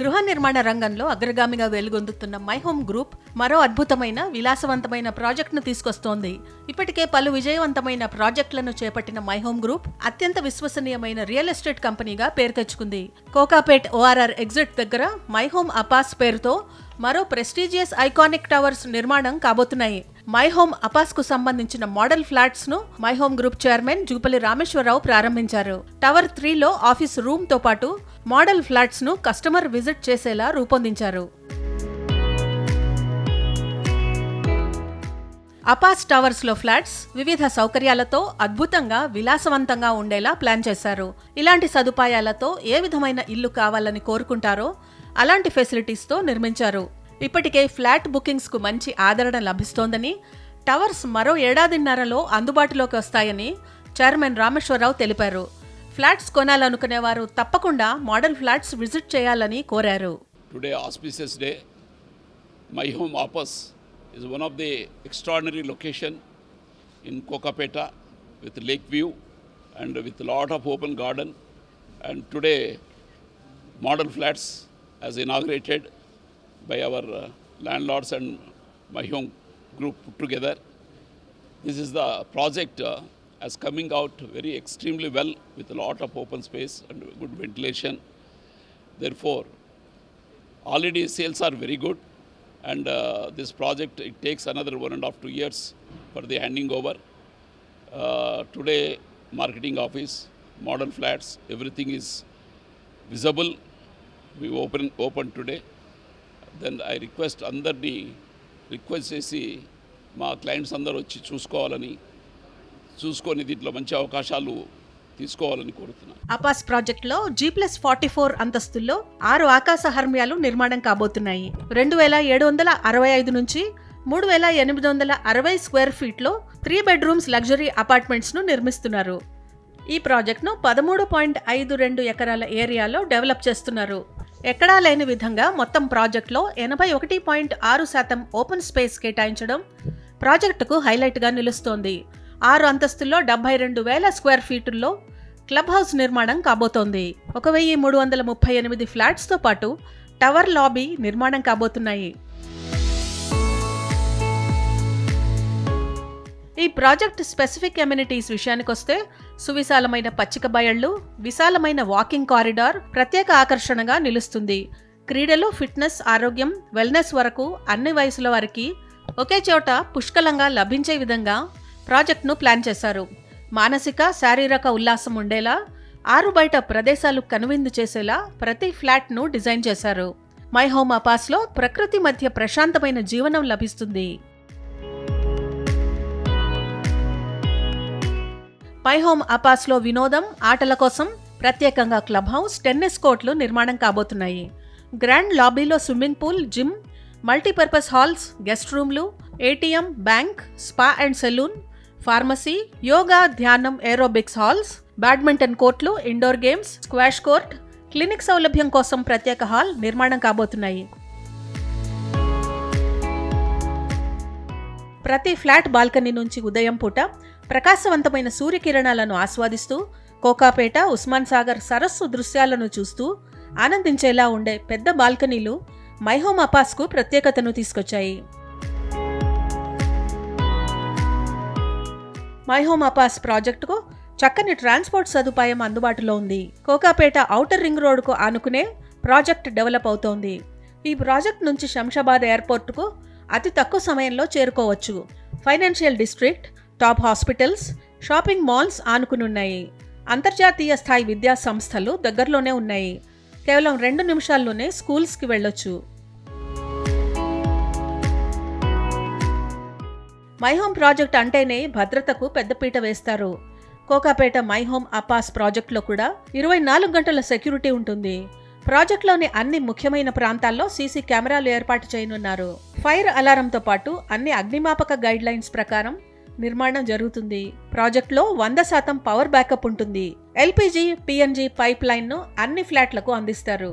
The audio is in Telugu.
గృహ నిర్మాణ రంగంలో అగ్రగామిగా వెలుగొందుతున్న మై హోమ్ గ్రూప్ మరో అద్భుతమైన విలాసవంతమైన ప్రాజెక్టును తీసుకొస్తోంది. ఇప్పటికే పలు విజయవంతమైన ప్రాజెక్టులను చేపట్టిన మై హోమ్ గ్రూప్ అత్యంత విశ్వసనీయమైన రియల్ ఎస్టేట్ కంపెనీగా పేరు తెచ్చుకుంది. కోకాపేట్ ఓఆర్ఆర్ ఎగ్జిట్ దగ్గర మై హోమ్ అపాస్ పేరుతో మరో ప్రెస్టీజియస్ ఐకానిక్ టవర్స్ నిర్మాణం కాబోతున్నాయి. మై హోమ్ అపాస్కు సంబంధించిన model ఫ్లాట్స్ను my home group chairman Jupalli Rameshwar Rao ప్రారంభించారు. టవర్ త్రీలో ఆఫీస్ రూమ్తో పాటు మోడల్ ఫ్లాట్స్ను కస్టమర్ విజిట్ చేసేలా రూపొందించారు. అపాస్ టవర్స్లో ఫ్లాట్స్ వివిధ సౌకర్యాలతో అద్భుతంగా విలాసవంతంగా ఉండేలా ప్లాన్ చేశారు. ఇలాంటి సదుపాయాలతో ఏ విధమైన ఇల్లు కావాలని కోరుకుంటారో అలాంటి ఫెసిలిటీస్తో నిర్మించారు. ఇప్పటికే ఫ్లాట్ బుకింగ్స్కు మంచి ఆదరణ లభిస్తోందని టవర్స్ మరో ఏడాదిన్నరలో అందుబాటులోకి వస్తాయని చైర్మన్ రామేశ్వరరావు తెలిపారు. ఫ్లాట్స్ కొనాలనుకునే వారు తప్పకుండా మోడల్ ఫ్లాట్స్ విజిట్ చేయాలని కోరారు. Today auspicious day my home Apas is one of the extraordinary location in Kokapet with lake view and with lot of open garden and today model flats as inaugurated by our landlords and my home group together this is the project as coming out very extremely well with a lot of open space and good ventilation. Therefore, already sales are very good and uh, this project it takes another one and a half two years for the handing over uh, today marketing office modern flats everything is visible we open open today then i request అందరినీ రిక్వెస్ట్ చేసి మా క్లయింట్స్ అందరూ వచ్చి చూసుకోవాలని చూసుకొని దీంట్లో మంచి అవకాశాలు తీసుకోవాలని కోరుతున్నాను. అపాస్ ప్రాజెక్టులో జీ ప్లస్ ఫార్టీ ఫోర్ అంతస్తుల్లో ఆరు ఆకాశ హర్మ్యాలు నిర్మాణం కాబోతున్నాయి. రెండు వేల ఏడు వందల అరవై ఐదు నుంచి మూడు వేల ఎనిమిది వందల అరవై స్క్వేర్ ఫీట్లో త్రీ బెడ్రూమ్స్ లగ్జరీ అపార్ట్మెంట్స్ను నిర్మిస్తున్నారు. ఈ ప్రాజెక్ట్ను పదమూడు పాయింట్ ఐదు రెండు ఎకరాల ఏరియాలో డెవలప్ చేస్తున్నారు. ఎక్కడా లేని విధంగా మొత్తం ప్రాజెక్టులో ఎనభై ఒకటి పాయింట్ ఆరు శాతం ఓపెన్ స్పేస్ కేటాయించడం ప్రాజెక్టుకు హైలైట్గా నిలుస్తోంది. ఆరు అంతస్తుల్లో డెబ్బై రెండు వేల స్క్వేర్ ఫీటుల్లో క్లబ్ హౌస్ నిర్మాణం కాబోతోంది. ఒక వెయ్యి మూడు వందల ముప్పై ఎనిమిది ఫ్లాట్స్తో పాటు టవర్ లాబీ నిర్మాణం కాబోతున్నాయి. ఈ ప్రాజెక్ట్ స్పెసిఫిక్ ఎమ్యూనిటీస్ విషయానికొస్తే సువిశాలమైన పచ్చిక బయళ్ళు విశాలమైన వాకింగ్ కారిడార్ ప్రత్యేక ఆకర్షణగా నిలుస్తుంది. క్రీడలు ఫిట్నెస్ ఆరోగ్యం వెల్నెస్ వరకు అన్ని వయసుల వారికి ఒకే చోట పుష్కలంగా లభించే విధంగా ప్రాజెక్ట్ను ప్లాన్ చేశారు. మానసిక శారీరక ఉల్లాసం ఉండేలా ఆరు బయట ప్రదేశాలు కనువిందు చేసేలా ప్రతి ఫ్లాట్ను డిజైన్ చేశారు. మై హోమ్ అపాస్లో ప్రకృతి మధ్య ప్రశాంతమైన జీవనం లభిస్తుంది. మై హోమ్ అపాస్లో వినోదం ఆటల కోసం ప్రత్యేకంగా క్లబ్ హౌస్ టెన్నిస్ కోర్టులు నిర్మాణం కాబోతున్నాయి. Grand లాబీలో swimming pool gym multipurpose halls guest రూమ్లు ATM bank spa and salon pharmacy yoga ధ్యానం ఏరోబిక్స్ హాల్స్ బ్యాడ్మింటన్ కోర్టులు indoor games squash court clinic సౌలభ్యం కోసం ప్రత్యేక హాల్ నిర్మాణం కాబోతున్నాయి. ప్రతి ఫ్లాట్ బాల్కనీ నుంచి ఉదయం పూట ప్రకాశవంతమైన సూర్యకిరణాలను ఆస్వాదిస్తూ కోకాపేట ఉస్మాన్ సాగర్ సరస్సు దృశ్యాలను చూస్తూ ఆనందించేలా ఉండే పెద్ద బాల్కనీలు మైహోమ్ అపాస్కు ప్రత్యేకతను తీసుకొచ్చాయి. మైహోమ్ అపాస్ ప్రాజెక్టుకు చక్కని ట్రాన్స్పోర్ట్ సదుపాయం అందుబాటులో ఉంది. కోకాపేట ఔటర్ రింగ్ రోడ్డుకు ఆనుకునే ప్రాజెక్ట్ డెవలప్ అవుతోంది. ఈ ప్రాజెక్ట్ నుంచి శంషాబాద్ ఎయిర్పోర్టుకు అతి తక్కువ సమయంలో చేరుకోవచ్చు. Financial district top hospitals shopping malls ఆనుకునున్నాయి. అంతర్జాతీయ స్థాయి విద్యా సంస్థలు దగ్గరలోనే ఉన్నాయి. కేవలం రెండు నిమిషాల్లోనే స్కూల్స్కి వెళ్ళొచ్చు. మైహోమ్ ప్రాజెక్ట్ అంటేనే భద్రతకు పెద్దపీట వేస్తారు. కోకాపేట మైహోమ్ అపాస్ ప్రాజెక్టులో కూడా ఇరవై నాలుగు గంటల సెక్యూరిటీ ఉంటుంది. ప్రాజెక్టులోని అన్ని ముఖ్యమైన ప్రాంతాల్లో సీసీ కెమెరాలు ఏర్పాటు చేయనున్నారు. ఫైర్ అలారంతో పాటు అన్ని అగ్నిమాపక గైడ్ లైన్స్ ప్రకారం నిర్మాణం జరుగుతుంది. ప్రాజెక్టులో వంద శాతం పవర్ బ్యాకప్ ఉంటుంది. ఎల్పిజి పిఎన్జి పైప్ లైన్ను అన్ని ఫ్లాట్లకు అందిస్తారు.